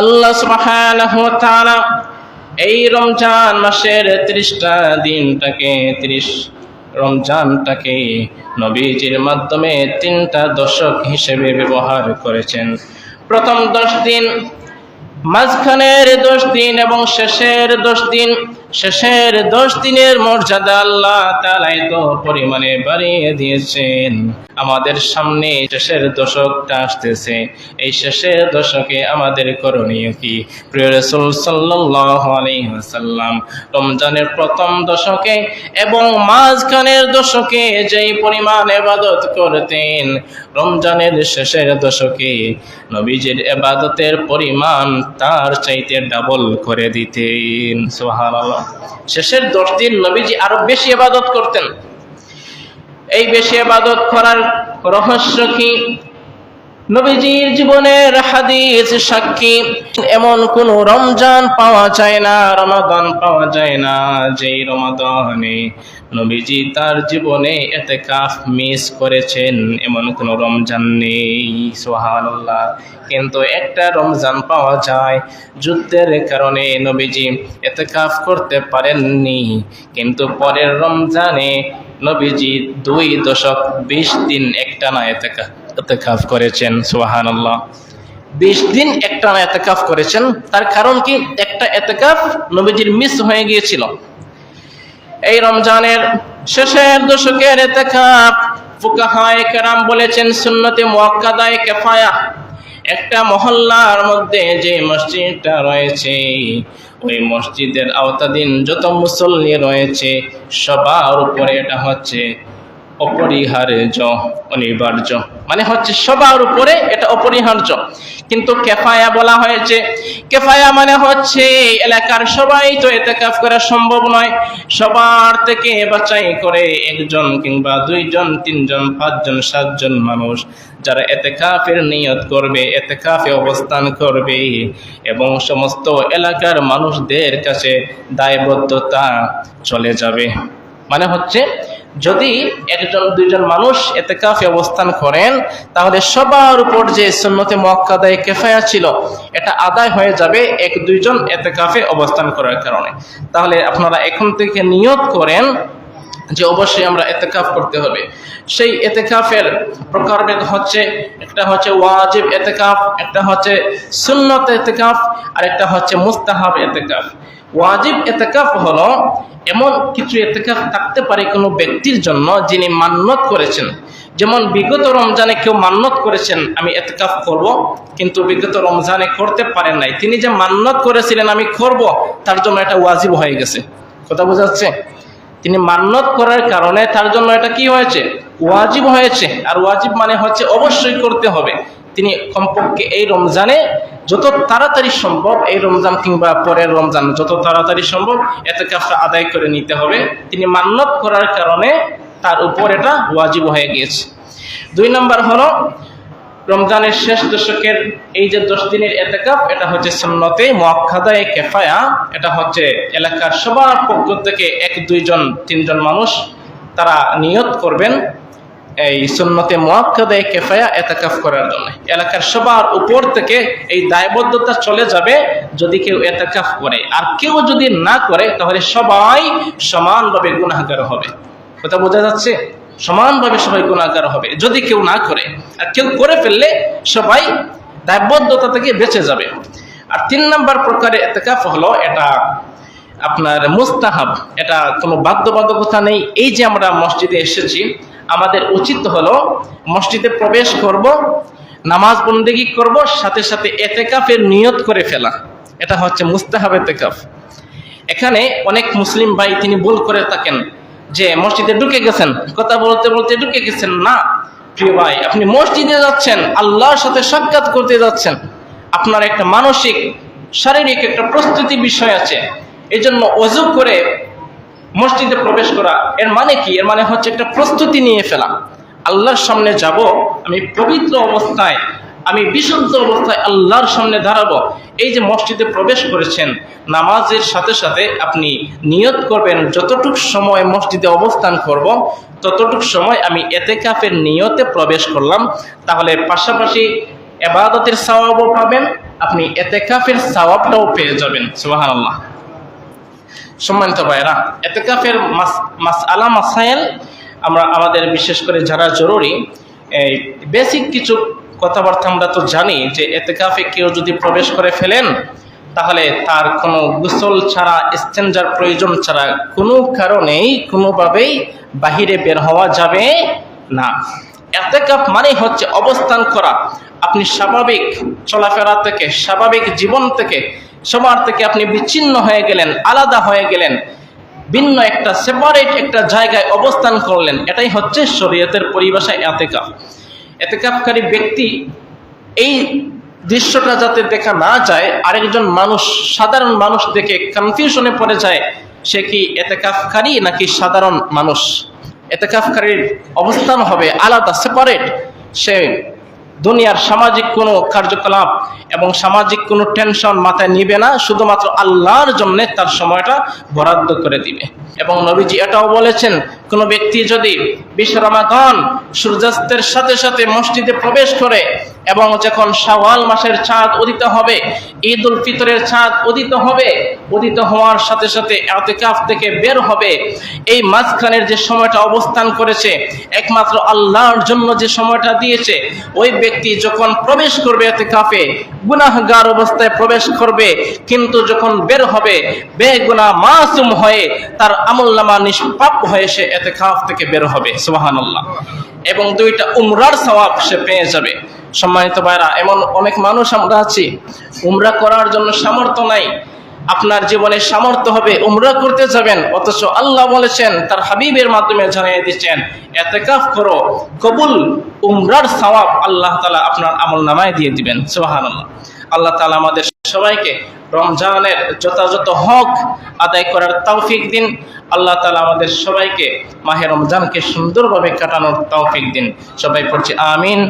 আল্লাহ তাআলা এই রমজান মাসের ত্রিশটা দিনটাকে, ত্রিশ রমজানটাকে নবীজির মাধ্যমে তিনটা দশক হিসেবে ব্যবহার করেছেন। প্রথম দশ দিন, মাঝখানের দশ দিন এবং শেষের দশ দিন, শেষের দশ দিনের মর্যাদা আল্লাহ তাআলা এত পরিমাণে বাড়িয়ে দিয়েছেন। আমাদের সামনে শেষের দশকটা আসতেছে। এই শেষের দশকে আমাদের করণীয় কি? প্রিয় রসুল ওয়াসাল্লাম, রমজানের প্রথম দশকে এবং মাঝখানের দশকে যেই পরিমাণ এবাদত করতেন, রমজানের শেষের দশকে নবীজির এবাদতের পরিমাণ তার চাইতে ডাবল করে দিতেন। সুবহানাল্লাহ। শেষের দশ দিন নবীজি আরও বেশি এবাদত করতেন। এই বেশি এবাদত করার রহস্য কি? নবীজির জীবনের হাদিস, সাক্ষী, এমন কোন রমজান পাওয়া যায় না, রমাদান পাওয়া যায় না, যেই রমাদানে নবীজি তার জীবনে এতে কাফ মিস করেছেন, এমন কোন রমজান নেই সোহানুল্লাহ কিন্তু একটা রমজান পাওয়া যায়, যুদ্ধের কারণে নবীজি এতে কাফ করতে পারেননি, কিন্তু পরের রমজানে নবীজি দুই দশক বিশ দিন একটানা এতে এতেকাফ করেছেন সুবাহান আল্লাহ বিশ দিন একটানা এতেকাফ করেছেন, তার কারণ কি? একটা এতেকাফ নবীজির মিস হয়ে গিয়েছিল। এই রমজানের শেষের দশকের এতেকাফ ফুকাহায় কেরাম বলেছেন সুন্নতে মুয়াক্কাদায় কেফায়া। একটা মহল্লার মধ্যে যে মসজিদটা রয়েছে ওই মসজিদের আওতাধীন যত মুসল্লি রয়েছে সবার উপরে এটা হচ্ছে। অপরিহার্য, অনিবার্য। মানে হচ্ছে সবার উপরে এটা অপরিহার্য। কিন্তু কেফায়া বলা হয়েছে, কেফায়া মানে হচ্ছে এলাকার সবাই তো এতে কাজ করা সম্ভব নয়। সবার থেকে বাছাই করে একজন কিংবা দুইজন, তিনজন, পাঁচজন, সাতজন মানুষ যারা এতে কাফের নিয়ত করবে এতে কাফে অবস্থান করবে এবং সমস্ত এলাকার মানুষদের কাছে দায়বদ্ধতা চলে যাবে। মানে হচ্ছে যদি একজন, দুইজন মানুষ এতে কাফে অবস্থান করেন, তাহলে সবার উপর যে সুন্নতে মক্কাদায় কেফায়া ছিল, এটা আদায় হয়ে যাবে এক, দুইজন এতে কাফে অবস্থান করার কারণে। তাহলে আপনারা এখন থেকে নিয়ত করেন যে অবশ্যই আমরা এতেকাফ করতে হবে। সেই এতেকাফের প্রকারভেদ হচ্ছে, একটা হচ্ছে ওয়াজিব এতেকাফ, একটা হচ্ছে সুন্নত এতেকাফ, আর একটা হচ্ছে মুস্তাহাব এতেকাফ। ওয়াজিব এতেকাফ হলো এমন কিছু এতেকাফ থাকতে পারে কোনো ব্যক্তির জন্য যিনি মান্যত করেছেন। যেমন বিগত রমজানে কেউ মান্যত করেছেন, আমি এতেকাফ করব, কিন্তু বিগত রমজানে করতে পারেন নাই। তিনি যে মান্যত করেছিলেন, আমি করব, তার জন্য এটা ওয়াজিব হয়ে গেছে। কথা বোঝাচ্ছে তিনি মান্যত করার কারণে তার জন্য এটা কি হয়েছে? ওয়াজিব হয়েছে। আর ওয়াজিব মানে হচ্ছে অবশ্যই করতে হবে। তিনি কমপক্ষে এই রমজানে যত তাড়াতাড়ি সম্ভব এই রমজান কিংবা পরের রমজান, যত তাড়াতাড়ি সম্ভব এত কাজটা আদায় করে নিতে হবে। তিনি মান্যত করার কারণে তার উপর এটা ওয়াজিব হয়ে গিয়েছে। দুই নম্বর হলো, রমজানের শেষ দশকের এই যে দশ দিনের এতেকাপ এটা হচ্ছে সুন্নতে মোয়াক্ষাদায় কেফায়া। এটা হচ্ছে এলাকার সবার পক্ষ থেকে এক দুইজন, তিনজন মানুষ তারা নিয়ত করবেন। এই সুন্নতে মোয়াক্ষাদায় কেফায়া এতেকাফ করার জন্য। এলাকার সবার উপর থেকে এই দায়বদ্ধতা চলে যাবে যদি কেউ এতেকাফ করে। আর কেউ যদি না করে, তাহলে সবাই সমানভাবে গুণাগার হবে। কথা বোঝা যাচ্ছে? সমানভাবে সবাই গুণাগার হবে। যদি কেউ না করে, আর কেউ করে ফেললে সবাই দায়বদ্ধতা থেকে বেঁচে যাবে। আর তিন নম্বর প্রকারে এতেকাফ হলো এটা আপনার মুস্তাহাব। এটা কোনো বাধ্যবাধকতা নেই। এই যে আমরা মসজিদে এসেছি আমাদের উচিত হলো মসজিদে প্রবেশ করব, নামাজ বন্দেগি করব, সাথে সাথে এতেকাফের নিয়ত করে ফেলা। এটা হচ্ছে মুস্তাহাব এতেকাফ। এখানে অনেক মুসলিম ভাই তিনি ভুল করে থাকেন যে মসজিদে ঢুকে গেছেন, কথা বলতে বলতে ঢুকে গেছেন। না, প্রিয় ভাই, আপনি মসজিদে যাচ্ছেন, আল্লাহর সাথে সাক্ষাৎ করতে যাচ্ছেন। আপনার একটা মানসিক, শারীরিক একটা প্রস্তুতি বিষয় আছে। এই জন্য অজু করে মসজিদে প্রবেশ করা, এর মানে কি? এর মানে হচ্ছে একটা প্রস্তুতি নিয়ে ফেলা। আল্লাহর সামনে যাব, আমি পবিত্র অবস্থায়, আমি বিশুদ্ধ অবস্থায় আল্লাহর সামনে দাঁড়াবো। এই যে মসজিদে প্রবেশ করেছেন, নামাজের সাথে সাথে আপনি নিয়ত করবেন, যতটুক সময় মসজিদে অবস্থান করব, ততটুক সময় আমি এতেকাফের নিয়তে প্রবেশ করলাম। তাহলে পাশাপাশি এবাদতের সওয়াবও পাবেন, আপনি এতেকাফের সওয়াবটাও পেয়ে যাবেন। সুবহানাল্লাহ। সম্মানিত ভাইরা এতেকাফের মাস আলা মাসাইল আমরা আমাদের বিশেষ করে যারা জরুরি। এই বেসিক কিছু কথাবার্তা আমরা তো জানি যে এতেকাফে কেউ যদি প্রবেশ করে ফেলেন, তাহলে তার কোনো গোসল ছাড়া স্টেঞ্জার প্রয়োজন ছাড়া কোনো কারণেই, কোনোভাবেই বাহিরে বের হওয়া যাবে না। এতেকাফ মানে হচ্ছে অবস্থান করা। আপনি স্বাভাবিক চলাফেরা থেকে, স্বাভাবিক জীবন থেকে সবার থেকে আপনি বিচ্ছিন্ন হয়ে গেলেন, আলাদা হয়ে গেলেন, ভিন্ন একটা সেপারেট একটা জায়গায় অবস্থান করলেন, এটাই হচ্ছে শরীয়তের পরিভাষায় এতেকাফ। এতেকাফকারী ব্যক্তি এই দৃশ্যটা যাতে দেখা না যায়, আরেকজন মানুষ, সাধারণ মানুষ দেখে কনফিউশনে পড়ে যায়, সে কি এতেকাফকারী নাকি সাধারণ মানুষ? এতেকাফকারীর অবস্থান হবে আলাদা সেপারেট সে দুনিয়ার সামাজিক কোনো কার্যকলাপ এবং সামাজিক কোনো টেনশন মাথায় নিবে না, শুধুমাত্র আল্লাহর জন্য তার সময়টা বরাদ্দ করে দিবে। এবং নবীজি এটাও বলেছেন, কোনো ব্যক্তি যদি বিশ সূর্যাস্তের সাথে সাথে মসজিদে প্রবেশ করে এবং যখন শাওয়াল মাসের চাঁদ উদিত হবে ঈদ উল ফিতরের চাঁদ উদিত হবে, উদিত হওয়ার সাথে সাথে এতেকাফ থেকে বের হবে। এই মাঝখানের যে সময়টা অবস্থান করেছে, একমাত্র আল্লাহর জন্য যে সময়টা দিয়েছে, ওই ব্যক্তি যখন প্রবেশ করবে এতেকাফে, গুনাহগার অবস্থায় প্রবেশ করবে, কিন্তু যখন বের হবে বেগুনা মাসুম হয়ে তার আমলনামা নিষ্পাপ হয়ে সে এতেকাফ থেকে বের হবে, সুবহানাল্লাহ। এবং দুইটা উমরার সওয়াব সে পেয়ে যাবে। সম্মানিত ভাইরা, এমন অনেক মানুষ আমরা আছি। উমরা করার জন্য সামর্থ্য নাই। আপনার জীবনে সামর্থ্য হবে, উমরা করতে যাবেন। অথচ আল্লাহ বলেছেন, তার হাবিবের মাধ্যমে জানিয়ে দিচ্ছেন, এতেকাফ করো, কবুল উমরার সওয়াব আল্লাহ তালা আপনার আমল নামায় দিয়ে দিবেন। সুবহানাল্লাহ। আল্লাহ তালা আমাদের সবাইকে রমজানের যথাযথ হক আদায় করার তৌফিক দিন। আল্লাহ তালা আমাদের সবাইকে মাহে রমজানকে সুন্দরভাবে কাটানোর তৌফিক দিন। সবাই পড়ছি, আমিন।